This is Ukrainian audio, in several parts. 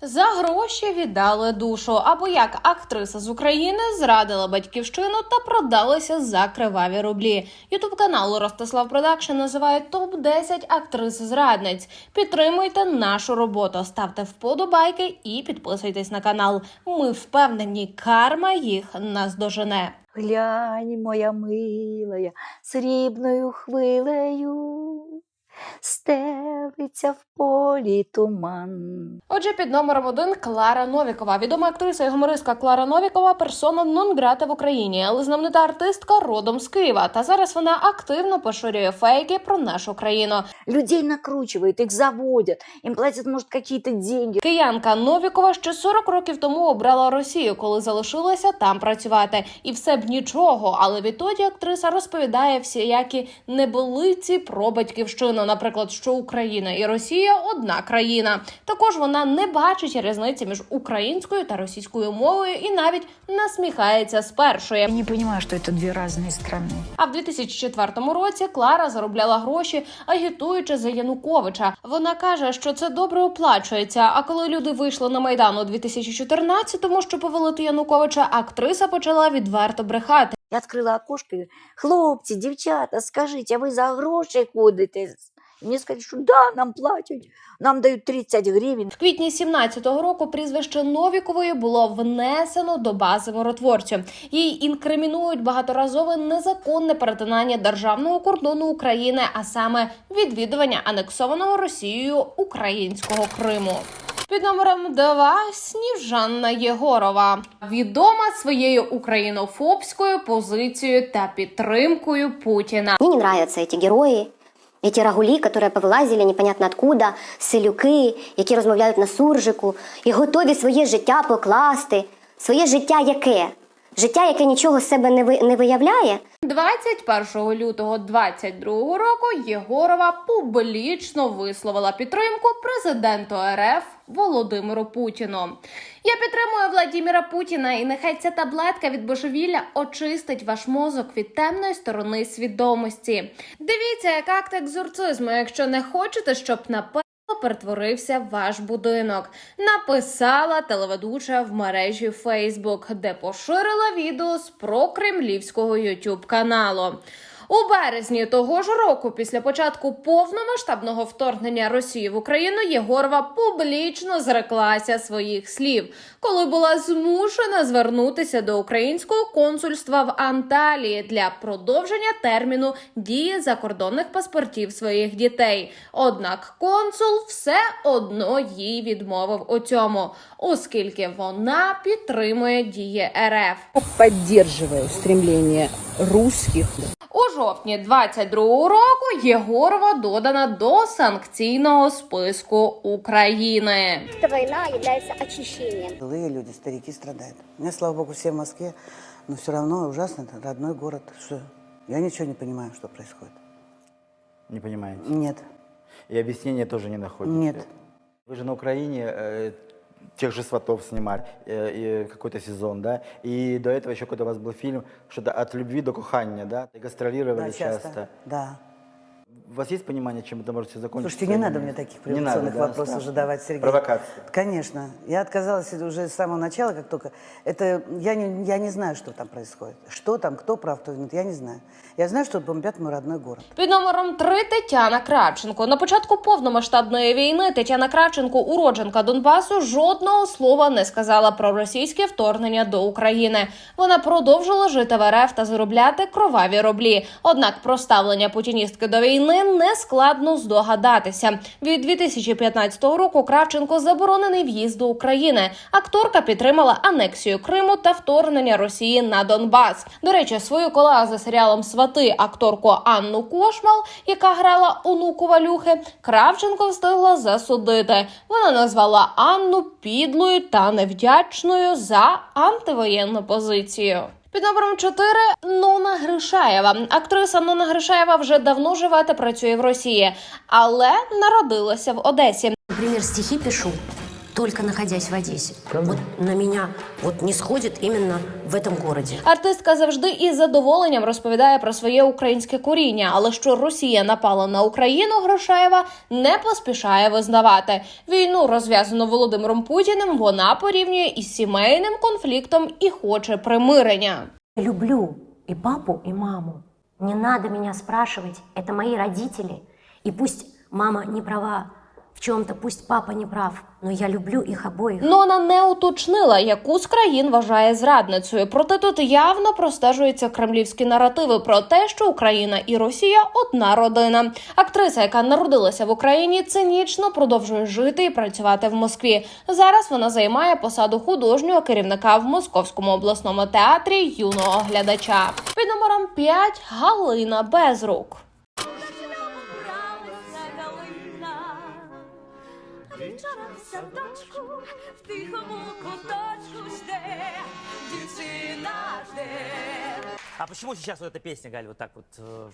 За гроші віддали душу, або як актриса з України зрадила батьківщину та продалася за криваві рублі. Ютуб канал Ростислав Продакшн називає топ 10 актрис зрадниць. Підтримуйте нашу роботу, ставте вподобайки і підписуйтесь на канал. Ми впевнені, карма їх наздожене. Глянь, моя милая, срібною хвилею стелиться в полі туман. Отже, під номером один Клара Новікова. Відома актриса і гумористка Клара Новікова персона нон-грата в Україні, але знаменита артистка родом з Києва. Та зараз вона активно поширює фейки про нашу країну. Людей накручивают, их заводят, им платят, может, какие-то деньги. Киянка Новікова ще 40 років тому обрала Росію, коли залишилася там працювати. І все б нічого. Але відтоді актриса розповідає всіякі неболиці про батьківщину Наприклад, що Україна і Росія одна країна. Також вона не бачить різниці між українською та російською мовою і навіть насміхається з першої. Я не понимаю, что это две разные страны. А в 2004 році Клара заробляла гроші, агітуючи за Януковича. Вона каже, що це добре оплачується. А коли люди вийшли на майдан у 2014-му, щоб повалити Януковича, актриса почала відверто брехати. Я открыла окошко и хлопці, дівчата, скажіть, а ви за гроші ходите? Мені сказали, що да, нам платять, нам дають 30 гривень. В квітні 17-го року прізвище Новікової було внесено до бази миротворців. Їй інкримінують багаторазове незаконне перетинання державного кордону України, а саме відвідування анексованого Росією українського Криму. Під номером 2 Сніжанна Єгорова відома своєю українофобською позицією та підтримкою Путіна. Мне не нравятся эти герої, эти рагулі, которые повилазили непонятно откуда, селюки, які розмовляють на суржику, і готові своє життя покласти. Своє життя яке? Життя, яке нічого з себе не, ви, не виявляє, 21 лютого 22 року Єгорова публічно висловила підтримку президенту РФ Володимиру Путіну. Я підтримую Владіміра Путіна, і нехай ця таблетка від божевілля очистить ваш мозок від темної сторони свідомості. Дивіться, як акт екзорцизму, якщо не хочете, щоб на перетворився ваш будинок. Написала телеведуча в мережі Facebook, де поширила відео з прокремлівського YouTube каналу. У березні того ж року, після початку повномасштабного вторгнення Росії в Україну, Єгорова публічно зреклася своїх слів, коли була змушена звернутися до українського консульства в Анталії для продовження терміну дії закордонних паспортів своїх дітей. Однак консул все одно їй відмовив у цьому, оскільки вона підтримує дії РФ. поддерживаю стремление русских У жовтні 22-го року Єгорова додана до санкційного списку України. Эта война является очищением. Злые люди, старики страдают. У меня, слава богу, все в Москве, но все равно ужасно, это родной город. Что? Я ничего не понимаю, что происходит. Не понимаете? Нет, И объяснения тоже не находите? нет. Вы же на Украине э, тех же сватов снимали, э, и какой-то сезон, да? И до этого еще когда у вас был фильм, что-то от любви до кухания, да? И гастролировали Да, часто. часто. Да. У вас есть понимание, чем это может все закончиться? Слушайте, не или надо нет? мне таких Не надо, провокационных да, вопросов страшно. задавать, Сергей. Провокация. Конечно. Я отказалась уже с самого начала, как только. Это я не, я не знаю, что там происходит. Что там, кто прав, кто виноват, я не знаю. Я знаю, что бомбят мой родной город. Під номером 3 Тетяна Кравченко. На початку повномасштабної війни Тетяна Кравченко, уродженка Донбасу, жодного слова не сказала про російське вторгнення до України. Вона продовжила жити в РФ та заробляти кроваві рублі. Однак про ставлення путіністки до війни не складно здогадатися. Від 2015 року Кравченко заборонений в'їзд до України. Акторка підтримала анексію Криму та вторгнення Росії на Донбас. До речі, свою колегу за серіалом Свати акторку Анну Кошмал, яка грала онуку Валюхи, Кравченко встигла засудити. Вона назвала Анну підлою та невдячною за антивоєнну позицію. Під номером 4 Нона Гришаєва. Актриса Нона Гришаєва вже давно живе та працює в Росії, але народилася в Одесі. Примір стихи пишу. Только находясь в Одессе. Вот на меня вот не сходит именно в этом городе. Артистка завжди із задоволенням розповідає про своє українське коріння, але що Росія напала на Україну, Грошаєва не поспішає визнавати. Війну, розв'язану Володимиром Путіним, вона порівнює із сімейним конфліктом і хоче примирення. Люблю и папу, и маму. Не надо меня спрашивать, это мои родители. И пусть мама не права чем-то, пусть папа не прав, но я люблю их обоих. Нона не уточнила, яку з країн вважає зрадницею. Проте тут явно простежуються кремлівські наративи про те, що Україна і Росія одна родина. Актриса, яка народилася в Україні, цинічно продовжує жити і працювати в Москві. Зараз вона займає посаду художнього керівника в Московському обласному театрі юного глядача. Під номером 5 Галина Безрук. Вечора в садочку, в тихому куточку жде, дівчина жде. А почему сейчас вот эта песня, Галь, вот так вот э,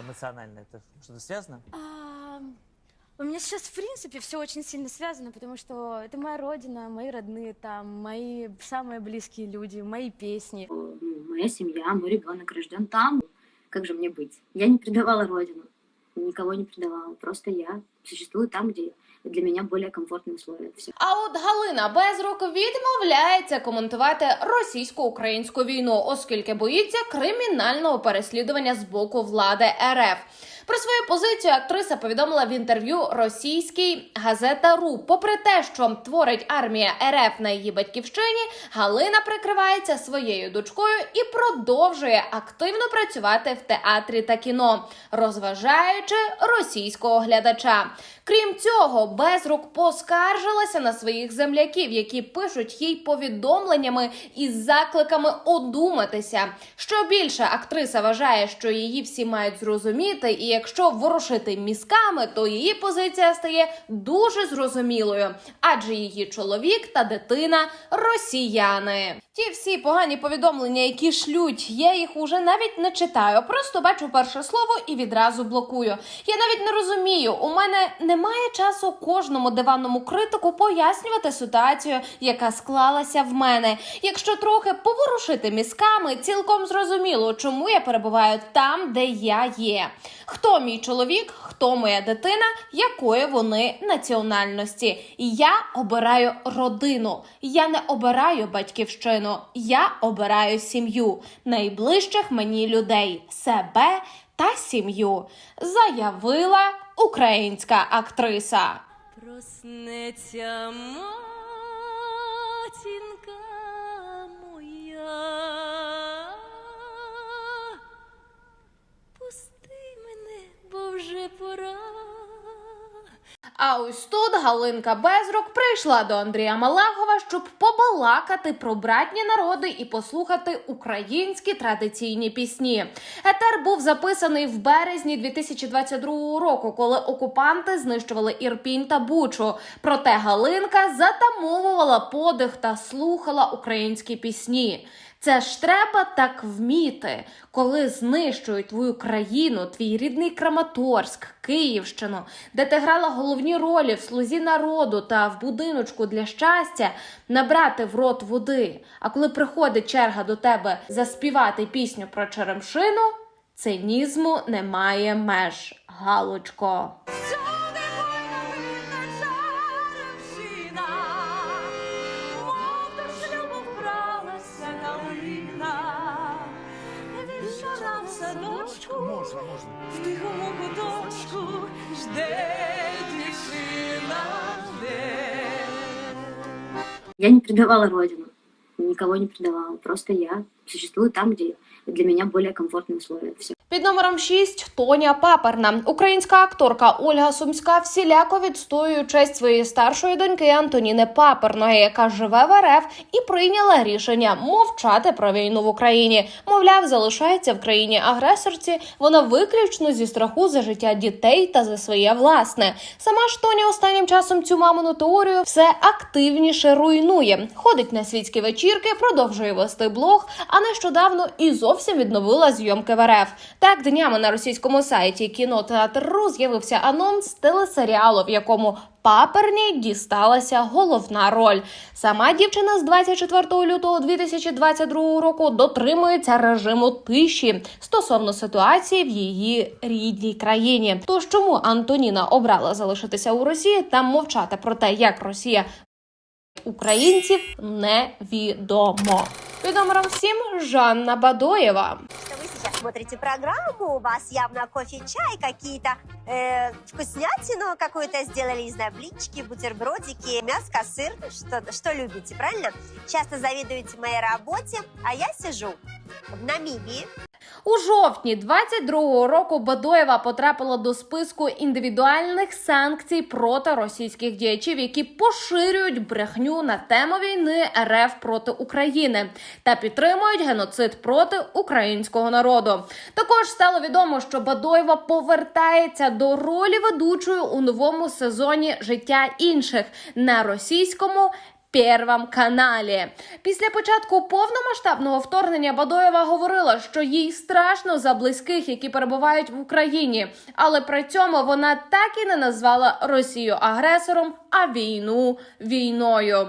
эмоционально? Это что-то связано? А, у меня сейчас, в принципе, все очень сильно связано, потому что это моя родина, мои родные там, мои самые близкие люди, мои песни. моя семья, мой ребенок рожден там. Как же мне быть? Я не предавала родину, никого не предавала. Просто я существую там, где для меня более комфортные условия. Все. А от Галина Безрук відмовляється коментувати російсько-українську війну, оскільки боїться кримінального переслідування з боку влади РФ. Про свою позицію актриса повідомила в інтерв'ю російській газета РУ. Попри те, що творить армія РФ на її батьківщині, Галина прикривається своєю дочкою і продовжує активно працювати в театрі та кіно, розважаючи російського глядача. Крім цього, Безрук поскаржилася на своїх земляків, які пишуть їй повідомленнями із закликами одуматися. Що більше актриса вважає, що її всі мають зрозуміти, і якщо ворушити мізками, то її позиція стає дуже зрозумілою, адже її чоловік та дитина росіяни. Ті всі погані повідомлення, які шлють, я їх уже навіть не читаю. Просто бачу перше слово і відразу блокую. Я навіть не розумію. У мене немає часу кожному диванному критику пояснювати ситуацію, яка склалася в мене. Якщо трохи поворушити мізками, цілком зрозуміло, чому я перебуваю там, де я є. Хто мій чоловік, хто моя дитина, якої вони національності. Я обираю родину. Я не обираю батьківщину. Я обираю сім'ю найближчих мені людей, себе та сім'ю, заявила українська актриса. Проснеться матінка моя. Пусти мене, бо вже пора. А ось тут Галинка Безрук прийшла до Андрія Малахова, щоб побалакати про братні народи і послухати українські традиційні пісні. Етер був записаний в березні 2022 року, коли окупанти знищували Ірпінь та Бучу. Проте Галинка затамовувала подих та слухала українські пісні. Це ж треба так вміти, коли знищують твою країну, твій рідний Краматорськ, Київщину, де ти грала головні ролі в слузі народу та в будиночку для щастя, набрати в рот води. А коли приходить черга до тебе заспівати пісню про Черемшину, цинізму немає меж. Галочко. Вівчора в можна. в тихому куточку жде тишина. Я не предавала родину, никого не предавала. Просто я существую там, где для меня более комфортные условия. Все. Під номером 6 Тоня Паперна. Українська акторка Ольга Сумська всіляко відстоює честь своєї старшої доньки Антоніни Паперної, яка живе в РФ і прийняла рішення мовчати про війну в Україні. Мовляв, залишається в країні агресорці. Вона виключно зі страху за життя дітей та за своє власне. Сама ж Тоня останнім часом цю мамину теорію все активніше руйнує. Ходить на світські вечірки, продовжує вести блог, а нещодавно і зовсім відновила зйомки в РФ. Так днями на російському сайті кінотеатр.ру з'явився анонс телесеріалу, в якому Паперній дісталася головна роль. Сама дівчина з 24 лютого 2022 року дотримується режиму тиші стосовно ситуації в її рідній країні. Тож чому Антоніна обрала залишитися у Росії та мовчати про те, як Росія українців невідомо. Під номером 7 Жанна Бадоєва что вы сейчас смотрите программу, у вас явно кофе, чай, какие-то э, вкуснятину какую-то сделали, не знаю, блинчики, бутербродики, мяско, сыр, что, что любите, правильно? Часто завидуете моей работе, а я сижу в Намибии, У жовтні 22-го року Бадоєва потрапила до списку індивідуальних санкцій проти російських діячів, які поширюють брехню на тему війни РФ проти України та підтримують геноцид проти українського народу. Також стало відомо, що Бадоєва повертається до ролі ведучої у новому сезоні життя інших на російському. Первом каналі після початку повномасштабного вторгнення Бадоєва говорила, що їй страшно за близьких, які перебувають в Україні, але при цьому вона так і не назвала Росію агресором, а війну війною.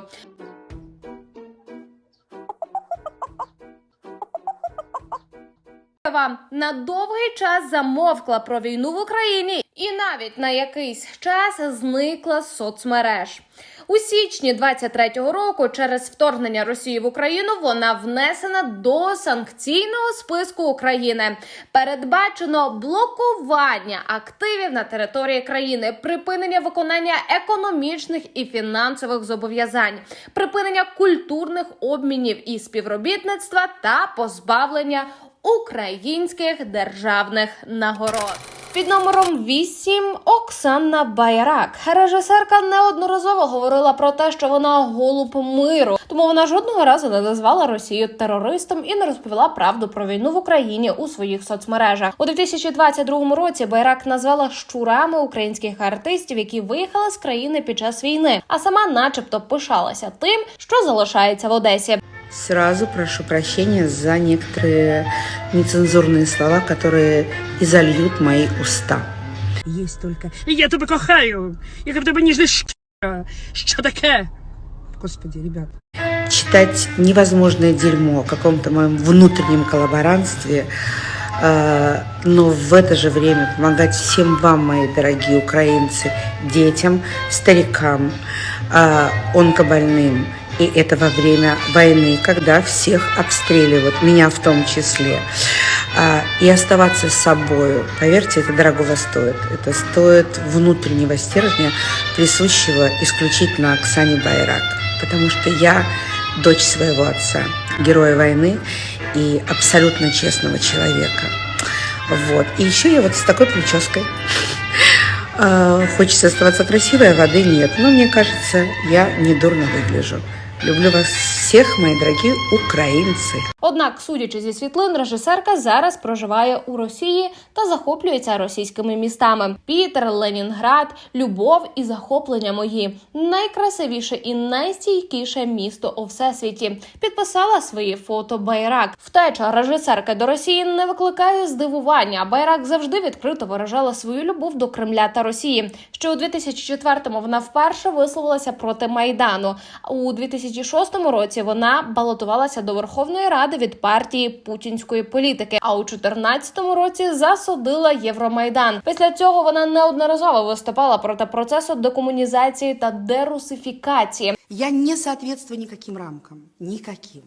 Бадоєва на довгий час замовкла про війну в Україні і навіть на якийсь час зникла з соцмереж. У січні 23-го року, через вторгнення Росії в Україну, вона внесена до санкційного списку України. Передбачено блокування активів на території країни, припинення виконання економічних і фінансових зобов'язань, припинення культурних обмінів і співробітництва та позбавлення українських державних нагород. Під номером 8 Оксана Байрак. Режисерка неодноразово говорила про те, що вона голуб миру, тому вона жодного разу не назвала Росію терористом і не розповіла правду про війну в Україні у своїх соцмережах. У 2022 році Байрак назвала щурами українських артистів, які виїхали з країни під час війни, а сама, начебто, пишалася тим, що залишається в Одесі. Сразу прошу прощения за некоторые нецензурные слова, которые изольют мои уста. Есть только «Я тебе кохаю! Я тебе ніжна щ**а! Що таке?» Господи, ребят. Читать невозможное дерьмо о каком-то моем внутреннем коллаборантстве, э, но в это же время помогать всем вам, мои дорогие украинцы, детям, старикам, э, онкобольным. И это во время войны, когда всех обстреливают, меня в том числе. А, И оставаться с собой, поверьте, это дорогого стоит. Это стоит внутреннего стержня, присущего исключительно Оксане Байрак. Потому что я дочь своего отца, героя войны и абсолютно честного человека. Вот. И еще я вот с такой прической. А, Хочется оставаться красивой, а воды нет. Но мне кажется, я недурно выгляжу. Люблю вас всех, мои дорогие украинцы. Однак, судячи зі світлин, режисерка зараз проживає у Росії та захоплюється російськими містами: Пітер, Ленінград, Любов і захоплення мої найкрасивіше і найстійкіше місто у всесвіті. Підписала свої фото Байрак. Втеча режисерки до Росії не викликає здивування. Байрак завжди відкрито виражала свою любов до Кремля та Росії. Ще у 2004-му вона вперше висловилася проти майдану. У 2006 році вона балотувалася до Верховної Ради від партії путінської політики. А у 2014 році засудила Євромайдан. Після цього вона неодноразово виступала проти процесу декомунізації та дерусифікації. Я не соответствую ніяким рамкам, никаким.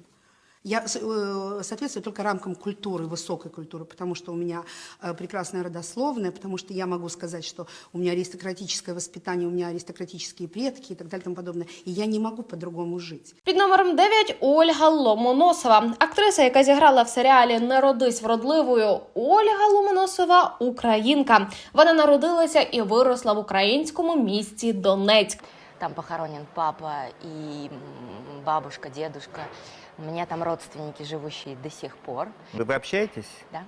Я э, соответствую только рамкам культуры, высокой культуры, потому что у меня э, прекрасная родословная, потому что я могу сказать, что у меня аристократическое воспитание, у меня аристократические предки и так далее и тому подобное. И я не могу по-другому жить. Під номером 9 Ольга Ломоносова, актриса, яка зіграла в серіалі Не родись вродливою. Ольга Ломоносова українка. Вона народилася і виросла в українському місті Донецьк. Там похоронен папа и м, бабушка, дедушка. У меня там родственники, живущие до сих пор. Вы, вы общаетесь? Да.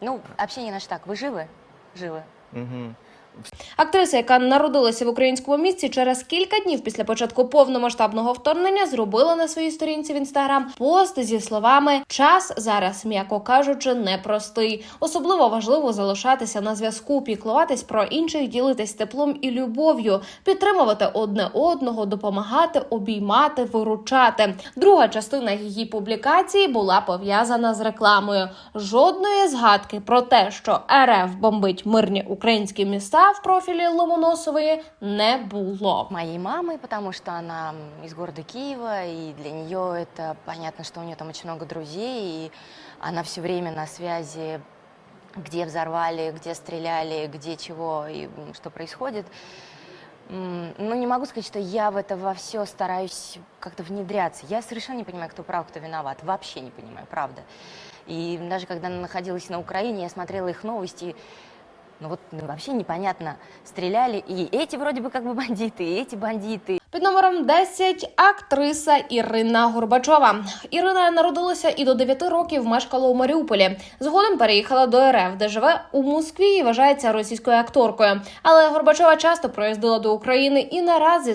Ну, общение наше так. Вы живы? Живы. Мгм. Актриса, яка народилася в українському місті, через кілька днів після початку повномасштабного вторгнення зробила на своїй сторінці в інстаграм пост зі словами Час зараз, м'яко кажучи, непростий. Особливо важливо залишатися на зв'язку, піклуватись про інших, ділитись теплом і любов'ю, підтримувати одне одного, допомагати, обіймати, виручати. Друга частина її публікації була пов'язана з рекламою. Жодної згадки про те, що РФ бомбить мирні українські міста в профілі Ломоносової не було. Моей мамой, потому что она из города Киева, и для нее это понятно, что у нее там очень много друзей, и она все время на связи, где взорвали, где стреляли, где чего и что происходит. Ну, не могу сказать, что я в это во все стараюсь как-то внедряться. Я совершенно не понимаю, кто прав, кто виноват. Вообще не понимаю, правда. И даже когда находилась на Украине, я смотрела их новости, ну вот ну, вообще непонятно, стреляли, и эти вроде бы как бы бандиты, и эти бандиты. Під номером 10 актриса Ірина Горбачова. Ірина народилася і до 9 років мешкала у Маріуполі. Згодом переїхала до РФ, де живе у Москві і вважається російською акторкою. Але Горбачова часто проїздила до України і не раз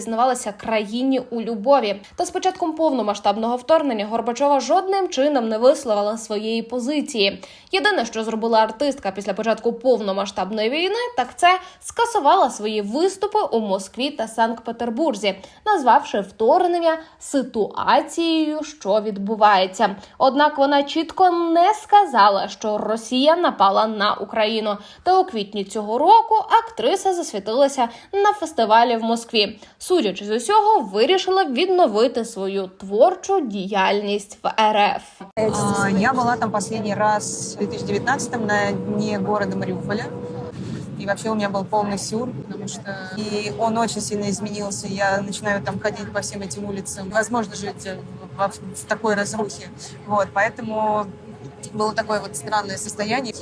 країні у любові. Та з початком повномасштабного вторгнення Горбачова жодним чином не висловила своєї позиції. Єдине, що зробила артистка після початку повномасштабної війни, так це скасувала свої виступи у Москві та Санкт-Петербурзі, назвавши вторгнення ситуацією, що відбувається. Однак вона чітко не сказала, що Росія напала на Україну. Та у квітні цього року актриса засвітилася на фестивалі в Москві. Судячи з усього, вирішила відновити свою творчу діяльність в РФ. Я была там последний раз в 2019 на дне города Мариуполя. И вообще у меня был полный сюр, потому что и он очень сильно изменился. Я начинаю там ходить по всем этим улицам. Возможно жить э, во- в такой разрухе. Вот, поэтому было такое вот странное состояние.